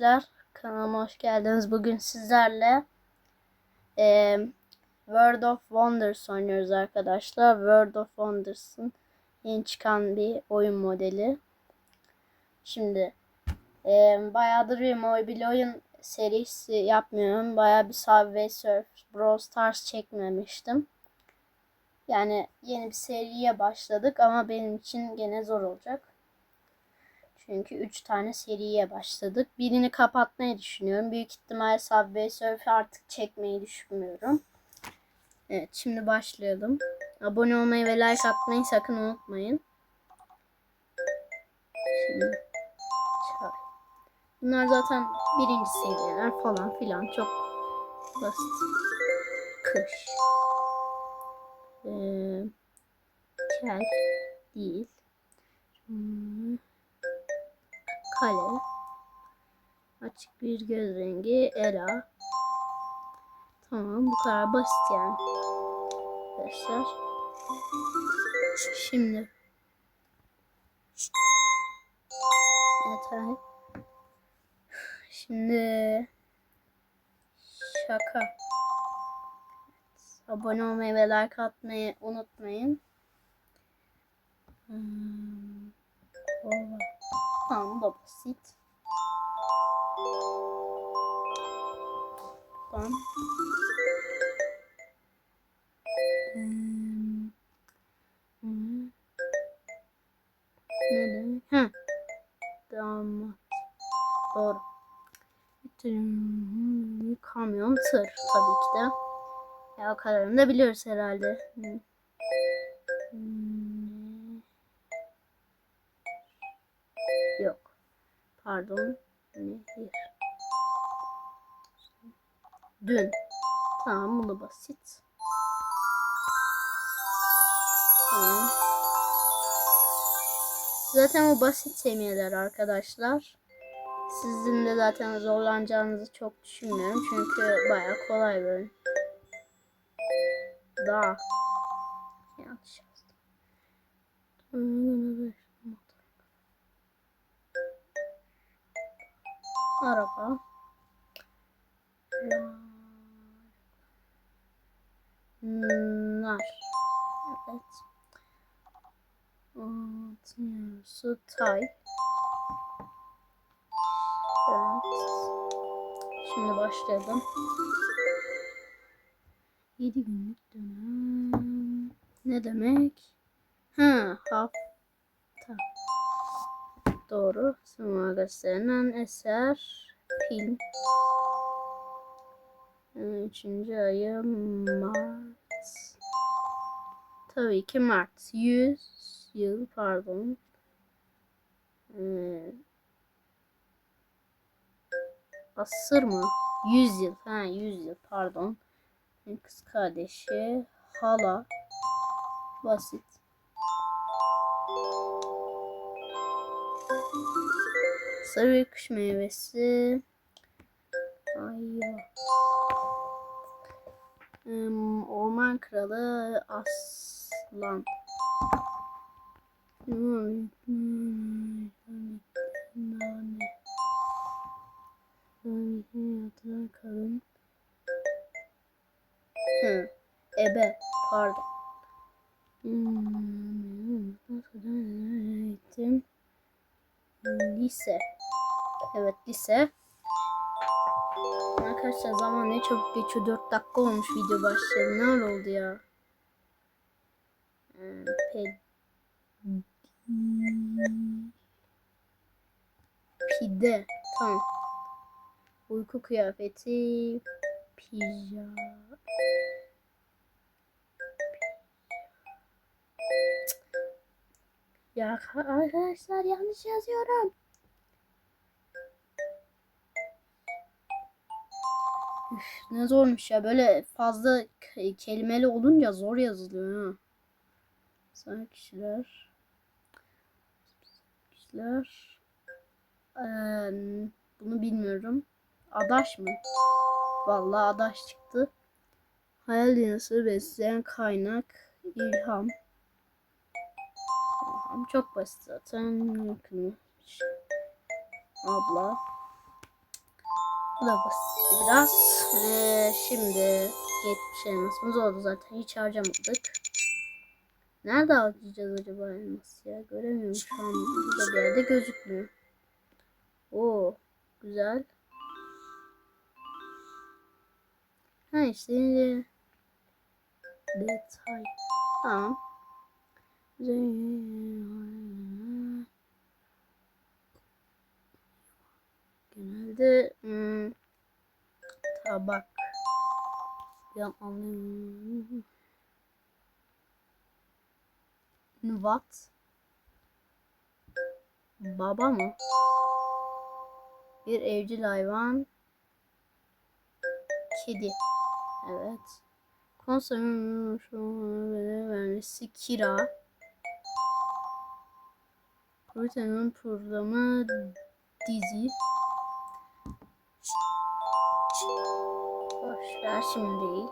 Arkadaşlar kanalıma hoş geldiniz. Bugün sizlerle e, World of Wonders oynuyoruz arkadaşlar. World of Wonders'ın yeni çıkan bir oyun modeli. Şimdi e, bayağıdır bir mobil oyun serisi yapmıyorum. Bayağı bir Subway Surf, Brawl Stars çekmemiştim. Yani yeni bir seriye başladık ama benim için gene zor olacak. Çünkü 3 tane seriye başladık. Birini kapatmayı düşünüyorum. Büyük ihtimal Subway Surf'ü artık çekmeyi düşünmüyorum. Evet şimdi başlayalım. Abone olmayı ve like atmayı sakın unutmayın. Şimdi. Bunlar zaten birinci seviyeler falan filan. Çok basit. Kış. Ee, kel değil. Hmm kale, açık bir göz rengi, Ela. Tamam bu kadar basit yani. Arkadaşlar. Şimdi. Evet. Şimdi şaka. Abone olmayı ve like atmayı unutmayın. Hmm. Tamam bu da basit. Tamam. Hmm. Ne demek? Ha. Damat. Doğru. Hmm, Kamyon tır tabii ki de. Ya o kadarını da biliyoruz herhalde. Hmm. Hmm. Pardon. Nehir. Dün. Tamam bu da basit. Tamam. Zaten o basit seviyeler arkadaşlar. Sizin de zaten zorlanacağınızı çok düşünmüyorum. Çünkü baya kolay böyle. Daha. Yanlış yazdım. Araba. Nar. Evet. Su tay. Evet. Şimdi başlayalım. 7 günlük dönem. Ne demek? Ha, hafta. Doğru. Sonra gösterilen eser film. Üçüncü ayı Mart. Tabii ki Mart. Yüz yıl pardon. Ee, asır mı? Yüz yıl. Ha yüz yıl pardon. Kız kardeşi. Hala. Basit. Sarı kış meyvesi. Ayva. Um, orman kralı aslan. Kadın. Hı. Ebe. Pardon. Hmm. Lise. Evet lise. Arkadaşlar zaman ne çabuk geçiyor. 4 dakika olmuş video başladı. Ne oldu ya? Hmm, Ped Pide. Tamam. Uyku kıyafeti. Pijama. Ya arkadaşlar yanlış yazıyorum. Üf, ne zormuş ya. Böyle fazla kelimeli olunca zor yazılıyor ha. Sana kişiler. Kişiler. Ee, bunu bilmiyorum. Adaş mı? Vallahi adaş çıktı. Hayal dünyası besleyen kaynak. ilham. İlham çok basit zaten. Abla. Bu da basit biraz. Ee, şimdi geçmiş elmasımız oldu zaten. Hiç harcamadık. Nerede harcayacağız acaba elması ya? Göremiyorum şu an. Burada bir yerde gözükmüyor. Oo, güzel. Ha işte detay. Tamam. Genelde hmm, tabak. Ya anlayamıyorum. What? Baba mı? Bir evcil hayvan. Kedi. Evet. Konserin vermesi kira. Protein programı dizi. Boşver şimdi.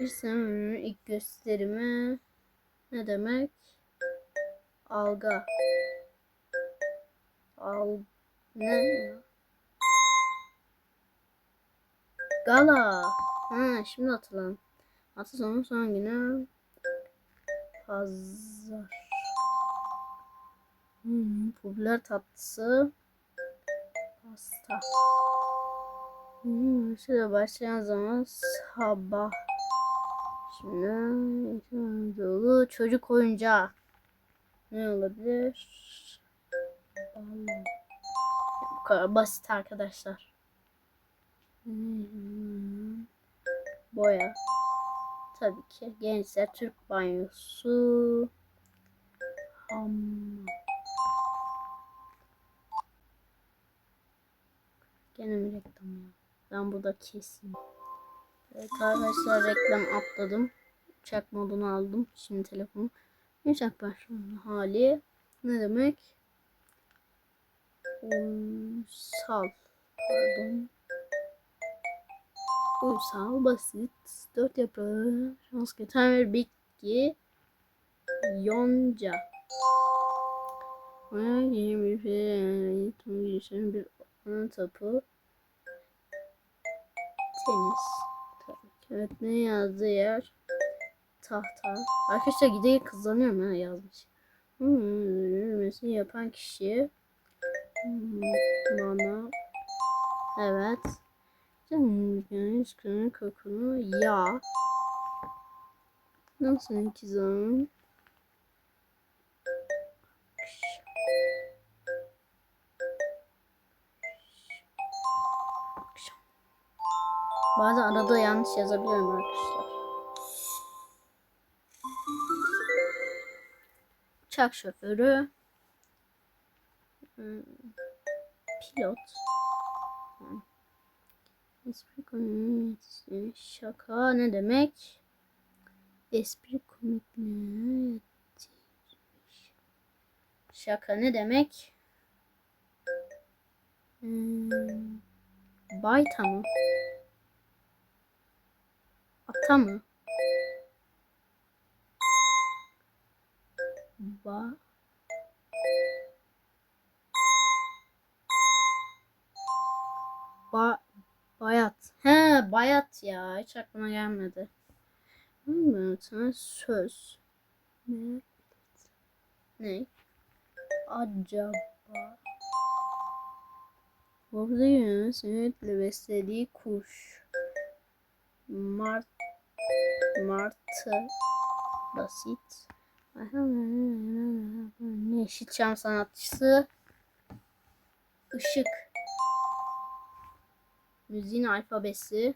Bir sene ilk gösterimi ne demek? Alga. Al ne? Gala. Ha şimdi hatırladım. Hafta sonu son günü pazar. Hmm, popüler tatlısı pasta. Hmm, şöyle başlayan zaman sabah. Şimdi dolu çocuk oyuncağı. Ne olabilir? Bu kadar basit arkadaşlar. Hmm. Boya. Tabii ki. Gençler Türk banyosu. Hamam. Gene mi reklam ya? Ben burada keseyim. Evet arkadaşlar reklam atladım. Uçak modunu aldım. Şimdi telefonu. Uçak başlama hali. Ne demek? Uysal. Pardon. Uysal, basit, dört yapı, şans bir bitki, yonca. Ve yeni bir şey, bir ana tapu, ki. Evet ne yazdığı yer? Tahta. Arkadaşlar giderek kızlanıyorum ha yazmış. Hmm, yapan kişi. Hmm, bana. Evet. Canım kokulu yağ. Nasıl iki Bazen arada yanlış yazabiliyorum arkadaşlar. Uçak şoförü. Hmm, Pilot. Hmm. Espri komikliği şaka ne demek? Espri komikliği Şaka ne demek? Hmm, bayta mı? Ata mı? Ba ba bayat. He bayat ya. Hiç aklıma gelmedi. Sana söz. Ne? Ne? Acaba. Boblu'nun sürekli beslediği kuş. Mart Martı basit. Yeşilçam sanatçısı Işık Müziğin alfabesi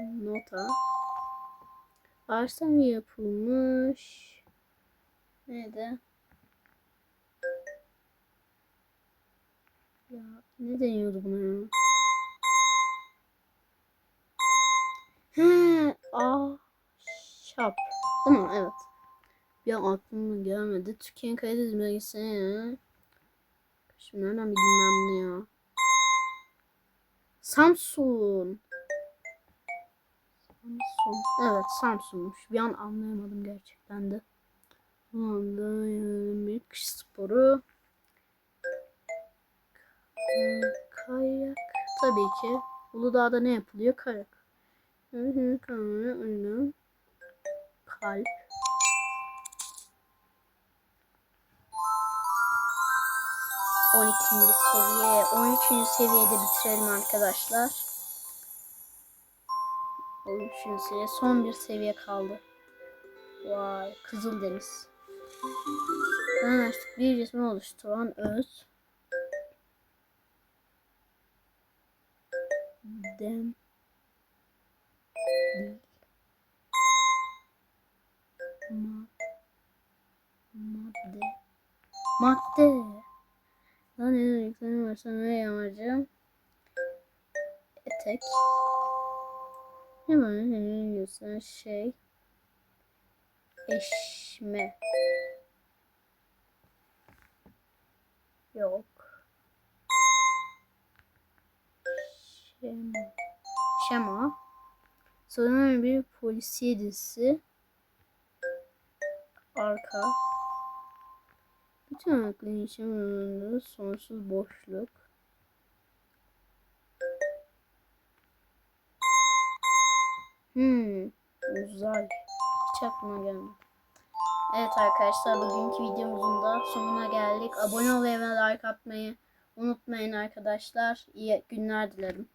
Nota Ağaçtan yapılmış Neydi? Ya ne deniyordu buna ya? He, ahşap. Değil mi? Evet. Bir an aklıma gelmedi. Türkiye'nin Karadeniz bölgesine. Şimdi nereden ben bunu ya? Samsun. Samsun. Evet Samsun'muş. Bir an anlayamadım gerçekten de. Anda bir kış sporu. Kayak. Tabii ki. Uludağ'da ne yapılıyor? Kayak. Hı, kamera, ünlü. Kalp. On ikinci seviye. On üçüncü seviyede bitirelim arkadaşlar. On üçüncü seviye. Son bir seviye kaldı. Vay. Kızıldeniz. Anlaştık. Bir cismi oluşturan öz. Dem. Değil. Mad. Madde. Madde. Lan senin varsa ne amacım? Etek. Ne var ne diyorsun şey? Eşme. Yok. Şema. Şema. Sanırım bir polisiye dizisi. Arka. Bütün aklın için sonsuz boşluk. Hmm, uzay. Hiç aklıma gelmedi. Evet arkadaşlar bugünkü videomuzun da sonuna geldik. Abone olmayı ve like atmayı unutmayın arkadaşlar. İyi günler dilerim.